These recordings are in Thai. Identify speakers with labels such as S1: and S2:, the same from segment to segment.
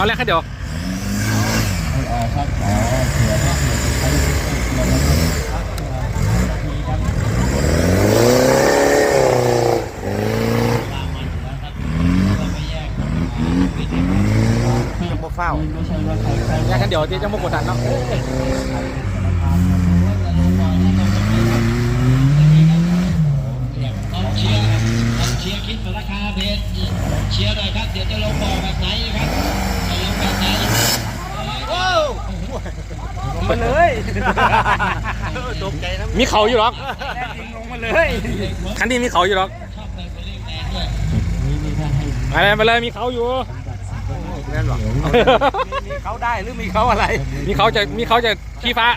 S1: เอาแล้วครับเดี๋ยว
S2: ไม่ออกครับอ๋อเผื่อครับเผื่อจะใช้เผื่อนะครับทีครับไม่ใช่ว่าใครใคร
S1: แล้วกันเดี๋ยวที่จะมากดดันเนาะ
S3: ต้องเชียร์ต้องเชียร์คิดมาราคาเพจเชียร์หน่อยครับ เดี๋ยวจะลงบอกแบบไหนนะครับจะลงแบบไหน
S4: มาเลย
S2: ตกใจนะ
S1: มีเขาอยู่หรอก
S4: แน่จริงลงมาเลย
S1: คันนี้มีเขาอยู่หรอก
S3: ชอบเติมไปเรื่องแดงด้วย
S2: นี่นี่ถ้าให้
S1: มาเลยมาเลยมีเขาอยู่
S2: นั่นหรอ
S4: มีเขาได้หรือมีเขาอะไร
S1: มีเขาจะมีเขาจะขี้ฟ้า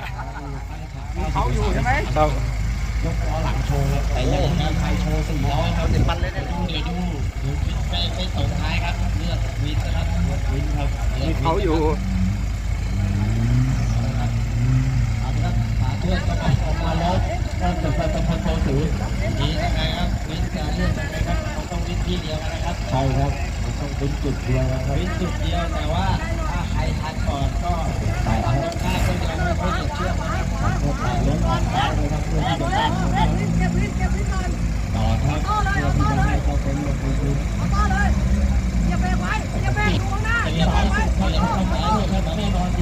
S4: เขาอยู่ใช่ไหม
S1: ครับ
S2: ยกล้อหลังโชว์เลยแต่ยังมีใครโชว์สี่ล้อครับเต็มปันเลยนะ
S3: ดูเดี๋ยวดูดูวินไปไปส่งท้ายครับเลือกวินนะครับวินครับ
S4: มีเขาอยู่
S3: เอาละ ครับสาธุก็ไปออกมาลบก็จะไปตำบลโพสูนี่ยังไงครับวินการเลือกยังไงครับเขาต้องวินที่เดียวนะครับ
S2: ใช่ครับมันต้องเป็นจุดเดียวนะครับ
S3: วิจุดเดียวแต่ว่าถ้าใครทันก่อนก็ฝั่งตรงข้ามก็ยังไม่ค่อยจะเชื่อมนะครับ
S2: ก็ถ่ายรถออกซ้ายเลยครับเพื่อที่จะได้ต่อครับเพื่อที่จะให้เขาไปเลือกพื้น
S3: จะเรียกให้สุดเขาอย่างเข้ามาด้วยครับแน่นอน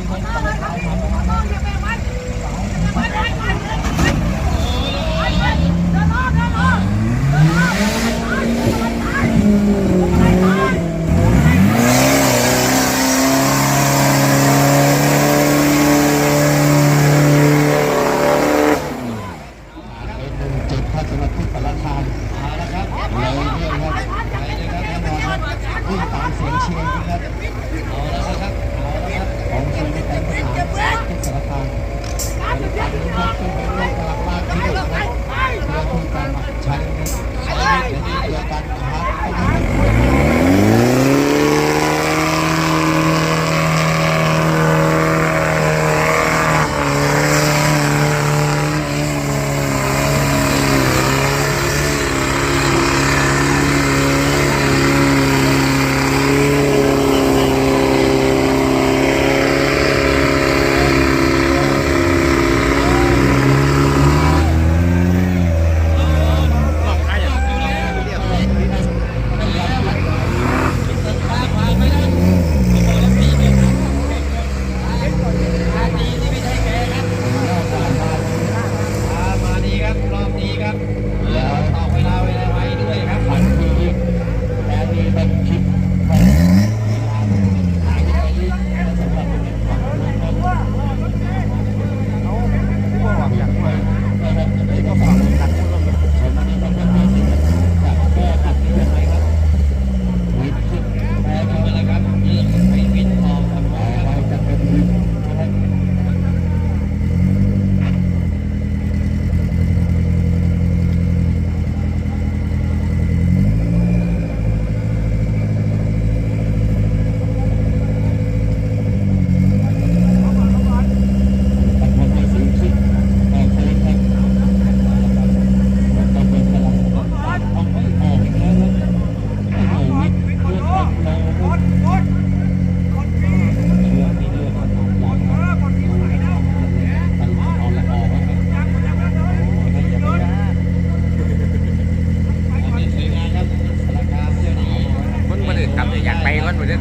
S3: อยาก
S2: ไปมันหมดเลย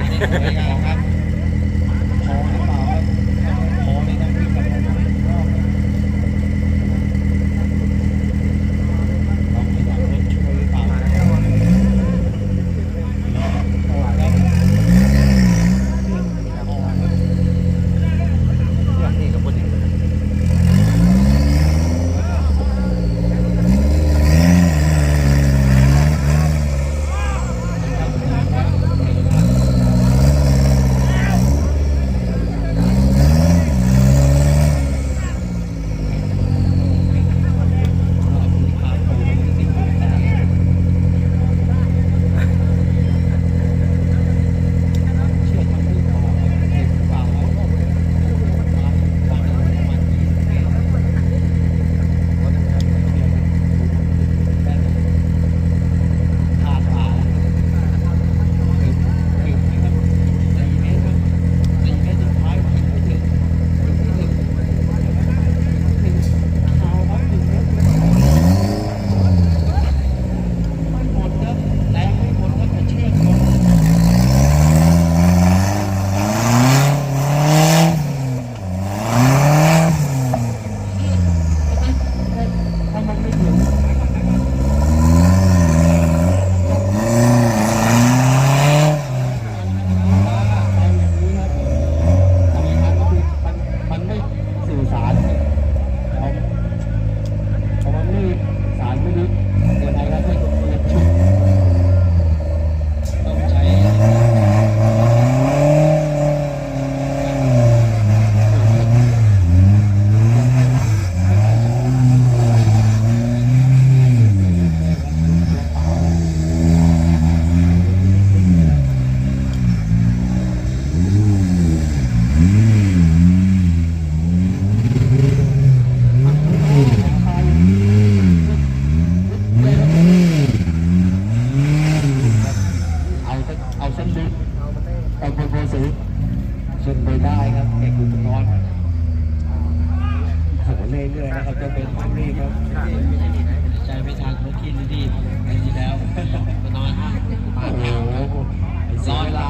S2: ใจไม่ทางเมื่อกี้นี่
S3: ดีดี
S2: แล้วนอนห้า
S3: ง
S4: ป
S2: อยลา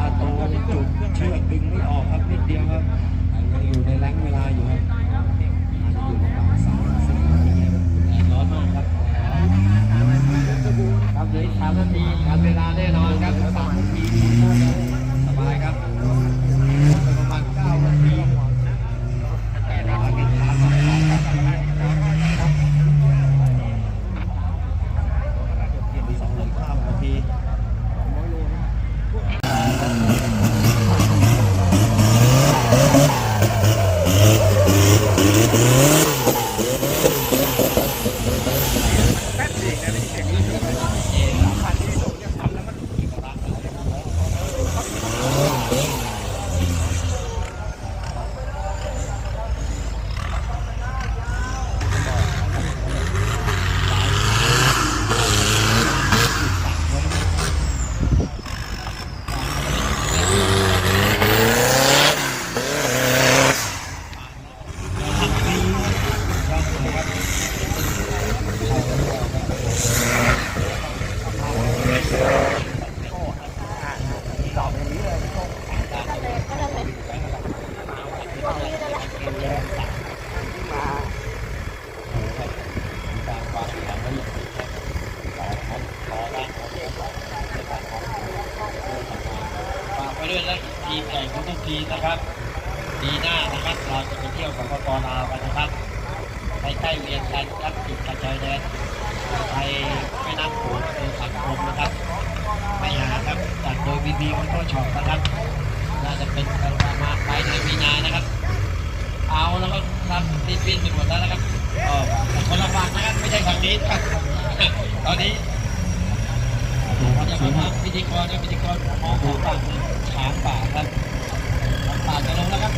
S3: ไปด้วยนะทีมใหญ่ของทุกทีมนะครับปีหน้านะครับเราจะไปเที่ยวกับปปลาวกันนะครับใกล้ๆเวียนกันครับจุดกระจายแดนไทยแม่น้ำโขงอำเภอสังคมนะครับ ไม่หาครับจัดโดยบีบีมอเตอร์ช็อปนะครับน่าจะเป็นประมาณปลายเดือนมีนานะครับ เอาแล้วก็ครับรีบบินไปหมดแล้วนะครับอ๋อแต่คนละฝั่งนะครับไม่ใช่ฝั่งนี้ครับตอนนี้จะมาทำพิธีกรนะพิธีกรมองของป่า ช้างป่าครับป่าจะลงแล้วครับ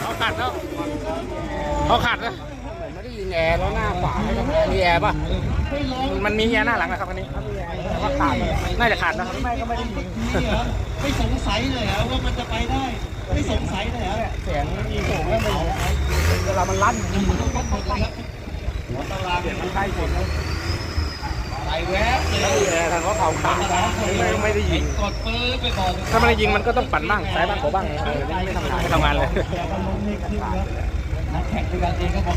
S2: เขาขาดแล้วเขาขาดแล้ว
S4: ไม่ได้ยิงแอร์แล้วหน้าขวาไม่ต้องแอร์มีแอร์ป่ะ
S2: มันมีแอร์หน้าหลังนะครับอันนี้
S4: แต่ว่าขาดเลย
S2: น่าจะขาดนะครับ
S4: ไม่ก็ไม่ได้ยิง
S3: ไม่สงสัยเลยเหรอว่ามันจะไปได้ ไม่สงสัยเลยเหรอ
S4: เสียงยิงสูงแล้วมันเวลามันลั่น
S3: หัวตารางเนี่ยมัน
S4: ใกล้สุดเลย
S3: ไหลแวบเลย
S4: แอร์ทางเขาเผาขาดไม่ไม่ได้ยิง
S3: กดปืนไปก่อน
S2: ถ้าม่ได้ยิงมันก็ต้องปั่นบ้างซ้ายบ้างขวาบ้างไม่ทำงานไม่ทำงานเลย
S3: นักแข่งด้วยกันเองก็บอก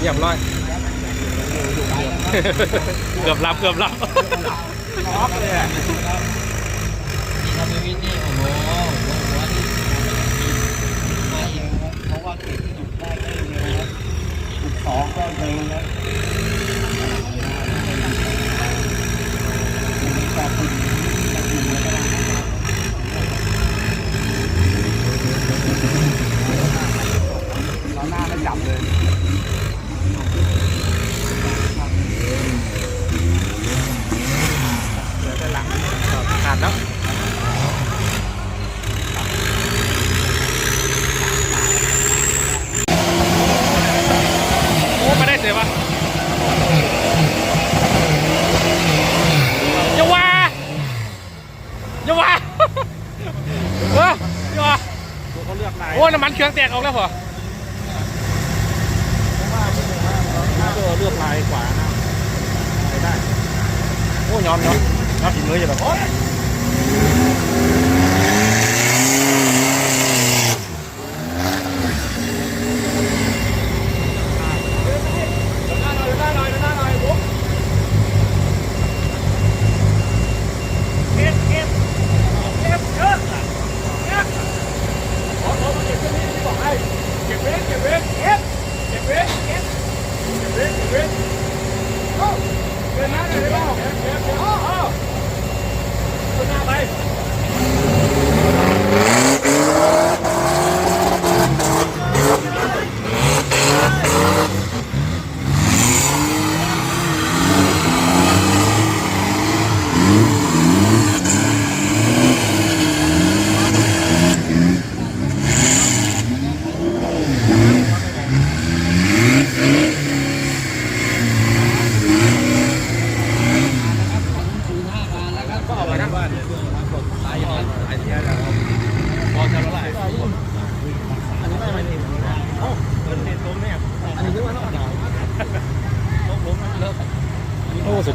S2: เรียบร้อยเกือบรับเกือบรับ
S4: ล็อกเลยอะ
S3: ที่ทำให้วินนี่โอ้โหหัวที่มาอีกเพราะว่าเก่งที่หยุดได้ก็เร็วครับ จุดสองก็เร็วนะแต่คุณยังอยู่ไม่ได้
S4: เราหน้าไม่จับเลย
S2: ขาดแล้วโอ้ไม่ได้เสียวะอย่าว่าอย่าว่าเอออย่าว่า
S4: เขาเลือกนาย
S2: โอ้น้ำมันเค รื่องแตกออกแล้วเหรอ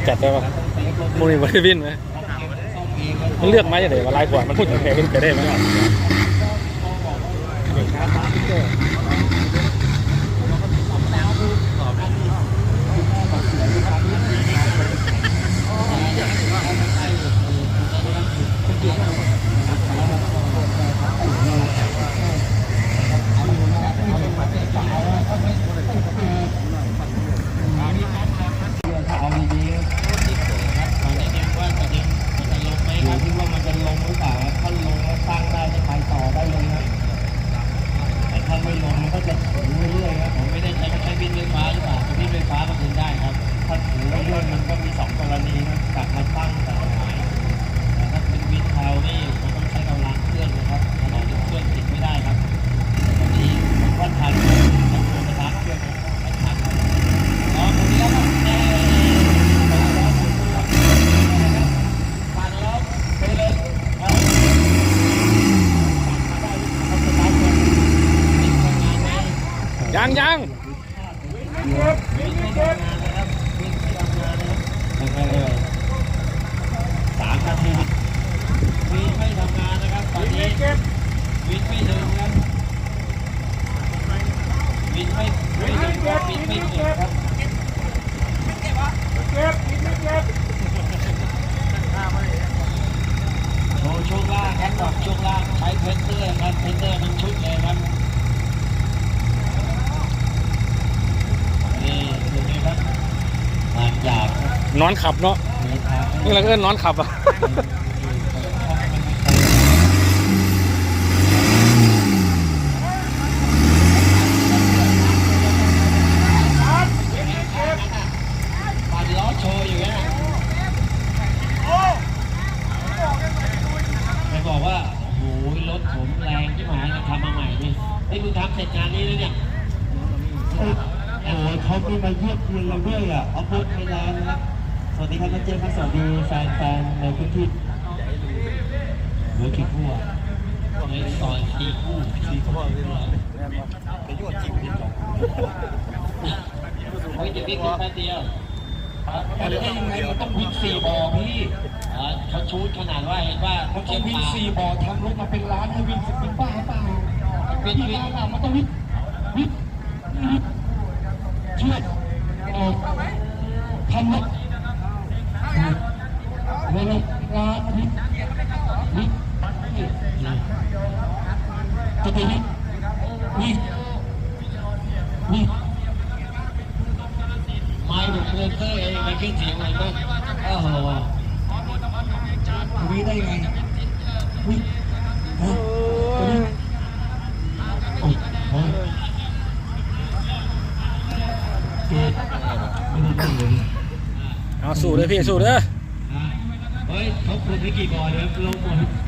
S2: จัดได้ปะมูนี่บริวินไหมมันเลือกไม้ยังไงมาลายกว่ามันพูดถึงแพงขึ้นไปได้ไหม
S3: เอาดีๆตอนนี้ยังว่าจะยังจะลงไหมครับคิดว่ามันจะลงหรือเปล่าถ้าลงแล้วตั้งได้จะไปต่อได้เลยนะแต่ถ้าไม่ลงมันก็จะถือเรื่อยๆครับผมไม่ได้ใช้ใช้บินไฟฟ้าหรือเปล่าถ้าบินไฟฟ้าก็ถึงได้ครับ ถ้าถือเรื่อยๆมันก็มีสองกรณีนะกลับมาตั้งแต่หายแต่ถ้าเป็นวินเทานี่มันต้องใช้กำลังเครื่องนะครับขนาดที่เครื่องติดไม่ได้ครับบางทีมันก็ทันต้องโดนสตาร์ทเครื่องนะไม่ทันอ๋อตรงนี้แล้วก็แน่ผ่านแล้วไปเลยเอาเอาสตาร์ทเครื่องติดทำงานไหม
S2: ยังยัง
S3: วิ่งไม่ทำงานนะครับวิ่งไม่ทำงานนะครับยังไงเอ่ยสามนาทีวิ่งไม่ทำงานนะครับตอนนี้วิ่งไม่ถึงครับวิ่งไม่ไม่ถึงครับวิ่งไม่ถึงครับโชว์ช่วงล่างครับบอกช่วงล่างใช้เพนเตอร์ครับเพนเตอร์มันชุดเลยครับนี่ดูนี่ครับงานหยาบครับ
S2: น อนขับเนาะ
S3: มีทาง
S2: นี่เราก็นอนขับอะ
S3: ปัดล้อโชว์อยู่นะไปบอกว่าโอ้โหรถผมแรงที่หมายนะทำมาใหม่นี่ไอ้ยมึงทำเสร็จงานนี้แล้วเนี่ยโอ้โหเขามีมาเยี่ยมเยียนเราด้วยอะเอาพูดไทยแลนด์นะครับส วัสดีครับน้าเจมส์ครับสวัสดีแฟนๆในพื้นที่เหลือกี่คู่อะในซอยสี่คู่สี่คู่ไปยั่วจิ๋วที่สองเฮ้ยจะวิ่งแค่เดียวแต่ได้ยังไงมันต้องวิ่งสี่บ่อพี่อ๋อเขาชูดขนาดว่าเห็นว่าเขาต้องวิ่งสี่บ่อทำรถมาเป็นล้านให้วิ่งสิบเป็นบ้าเปล่าเป็นวิ่งมันต้องวิ่งวิ่งวิ่งช่วยเอ่อทำรถเวลาวิวิจะไปวิวิวิ ไม้แบบเลเตอร์เองมันขึ้นเสียงอะไรบ้างอ้โหวิได้ไงวิฮะวิโอ้โหเอา
S2: สู้เลยพี่สู้เด้อ
S3: เฮ้ยเขาปลูกไปกี่บ่อเดี๋ยวลงหมด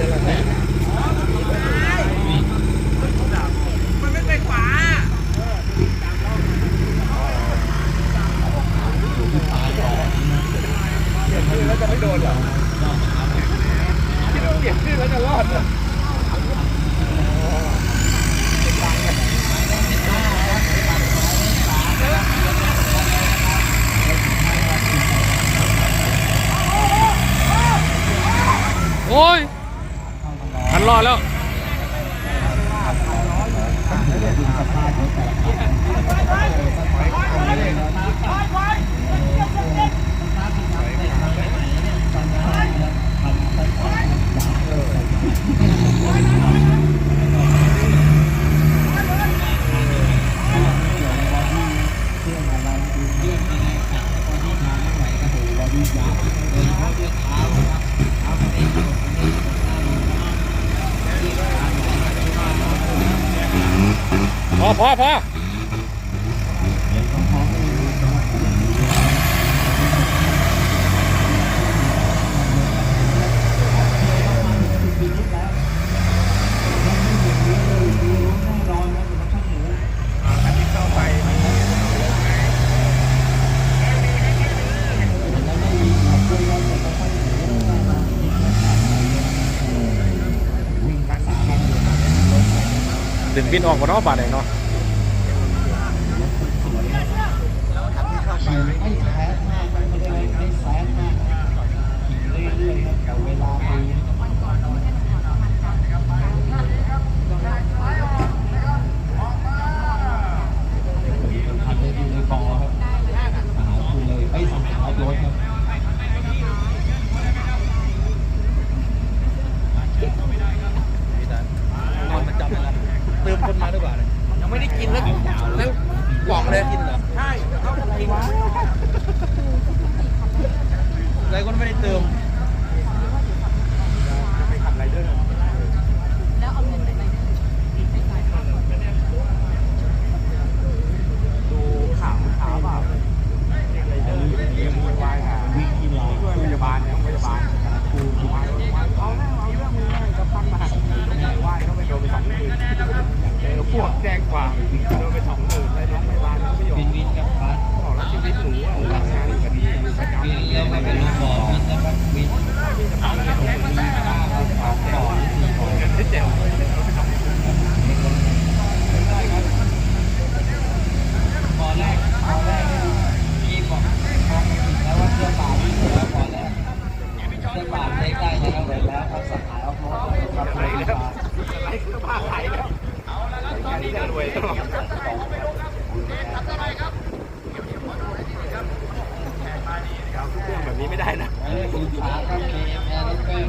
S2: de la. พอพอพอดึงบินออกกว่าเนอกบาทไหนเนา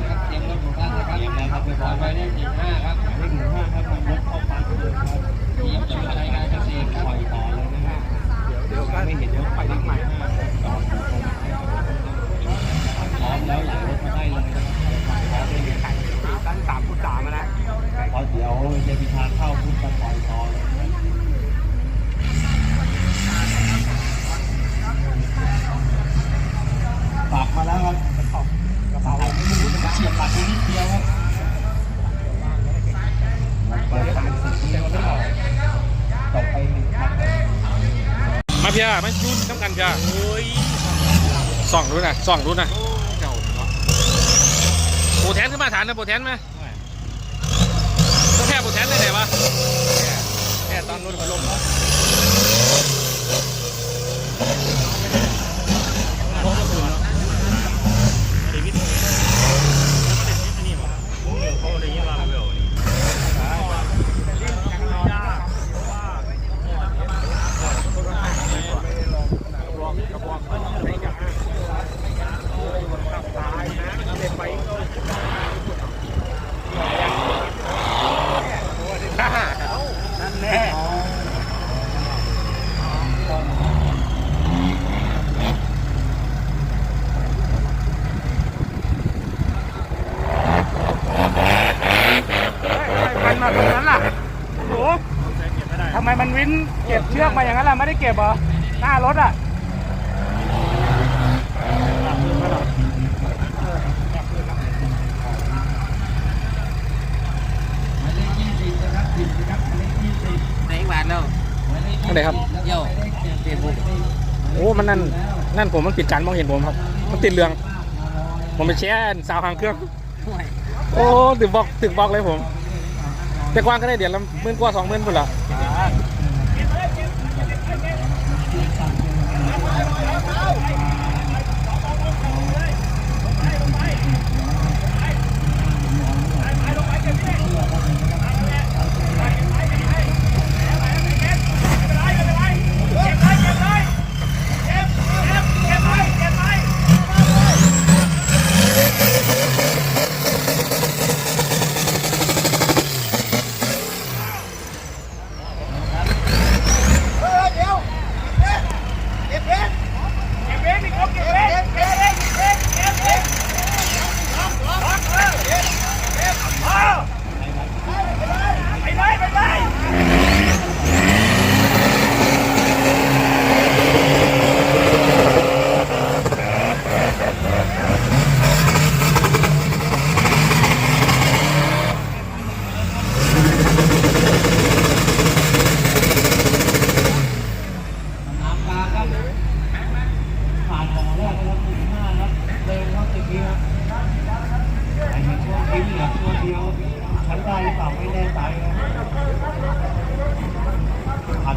S1: ครับเต
S4: รีย
S2: ม
S4: ร
S3: ถของท่านนะครับนะครับเป็นบอลหมายเลขสิบห้าครับเลขหนึ่งห้าครับนำรถเข้าปั๊มเลยครับทีมจะใช้งานเกษตรปล่อยต่อเลยนะครับ
S4: เดี๋ยวไม่เห็นเดี๋ยวไปที่ใหม่
S3: พร้อมแล้วไหลรถมาได้เลยนะครับ
S4: ตั้งสามพุทธามาแล้ว
S3: เพราะเดี๋ยวจะมีทางเข้าพุ่งจะปล่อยต่อเลยนะครับปากมาแล้วครับกระเป๋าไม่รู้เฉียบปากนิดเดียวครับเปิดทางสิบเดียวแล้วตกไปหนึ่งครั้ง
S2: มาเพียมายุ่นน้ำกันเพียส่องดูนะส่องดูนะ
S4: เจ้าเนาะ
S2: โปรแทนขึ้นมาฐานนะโปรแทนไหมต้องแค่โปรแทนได้ไหนวะ
S4: แค่ตอนรถพัดลมนั่นแน่
S5: มันมาตรงนั้นล่ะโอ้ทำไมมันวินเก็บเชือกมาอย่างนั้นล่ะไม่ได้เก็บเหรอหน้ารถอะ
S3: หมายเลขยี่สิบนะครับสิบนะครับหมายเลขยี่สิบ
S2: ไหนหวานแล้ว
S3: หมายเลข
S2: อันไหนครับ
S3: เยี่ยวเจ็บบุก
S2: โอ้มันนั่นนั่นผมมันปิดการมองเห็นผมครับ มันติดเรือง ผมไปแช่สาวหางเครื่องโอ้ตึกบอกตึกบอกเลยผม แต่กว้างก็ได้เดี๋ยวละหมื่นกว่าสองหมื่นพุ่นละ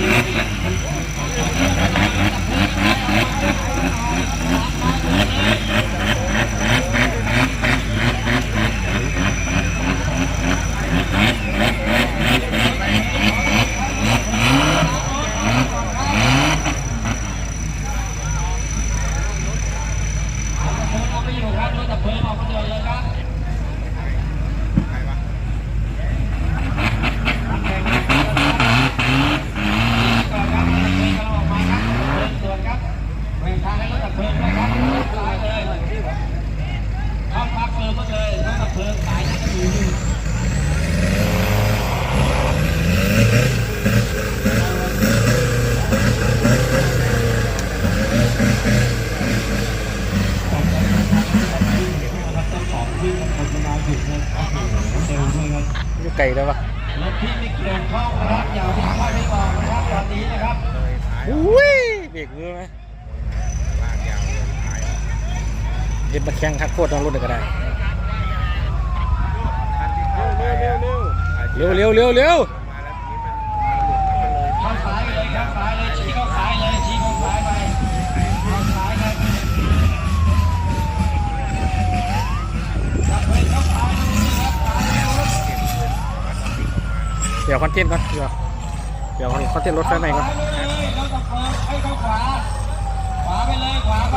S3: Gracias. อยู่ไกล
S2: แล้ววะ
S3: รถที่ไม่เกี่ยวข้ารับอย่าวิ่งเข้าไม่ออกนะครับตอนนี้นะครับ
S2: อุ้ยเบรกมือไหม
S4: เด็
S2: ดมาแข่งทักโคตรน้องรถก็ได้
S4: เร็วเร็ว
S2: เร็วเร็ว
S3: ข้าซ้ายเลยข้าซ้ายเลย เดี๋ย
S2: วคอนเทนต์ก่อนเดี๋ยวเดี๋ยวคอนเทนต์รถไฟใหม่ก่อน
S3: ขวาไปเลยขวาไป